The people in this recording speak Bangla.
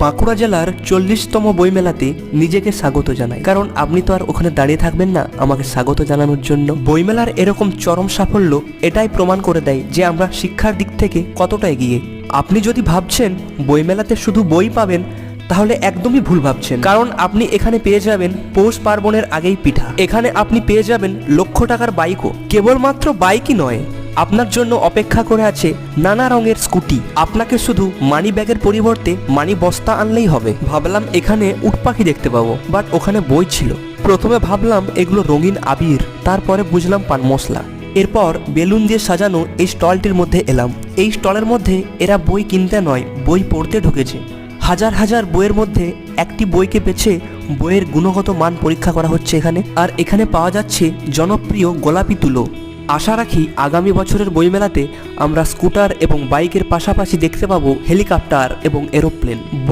বাঁকুড়া জেলার চল্লিশতম বইমেলাতে নিজেকে স্বাগত জানাই। কারণ আপনি তো আর ওখানে দাঁড়িয়ে থাকবেন না আমাকে স্বাগত জানানোর জন্য। বইমেলার এরকম চরম সাফল্য এটাই প্রমাণ করে দেয় যে আমরা শিক্ষার দিক থেকে কতটা এগিয়ে। আপনি যদি ভাবছেন বইমেলাতে শুধু বই পাবেন, তাহলে একদমই ভুল ভাবছেন। কারণ আপনি এখানে পেয়ে যাবেন পৌষ পার্বণের আগেই পিঠা। এখানে আপনি পেয়ে যাবেন লক্ষ টাকার বাইকও। কেবলমাত্র বাইকই নয় আপনার জন্য অপেক্ষা করে আছে নানা রঙের স্কুটি। আপনাকে শুধু মানি ব্যাগের পরিবর্তে মানি বস্তা আনলেই হবে। ভাবলাম এখানে উট পাখি দেখতে পাবো, বাট ওখানে বই ছিল। প্রথমে ভাবলাম এগুলো রঙিন আবির, তারপরে বুঝলাম পান মশলা। এরপর বেলুন দিয়ে সাজানো এই স্টলটির মধ্যে এলাম। এই স্টলের মধ্যে এরা বই কিনতে নয়, বই পড়তে ঢুকেছে। হাজার হাজার বইয়ের মধ্যে একটি বইকে বেছে বইয়ের গুণগত মান পরীক্ষা করা হচ্ছে এখানে। আর এখানে পাওয়া যাচ্ছে জনপ্রিয় গোলাপি তুলো। আশা রাখি আগামী বছরের বইমেলাতে আমরা স্কুটার এবং বাইকের পাশাপাশি দেখতে পাবো হেলিকপ্টার এবং এরোপ্লেন।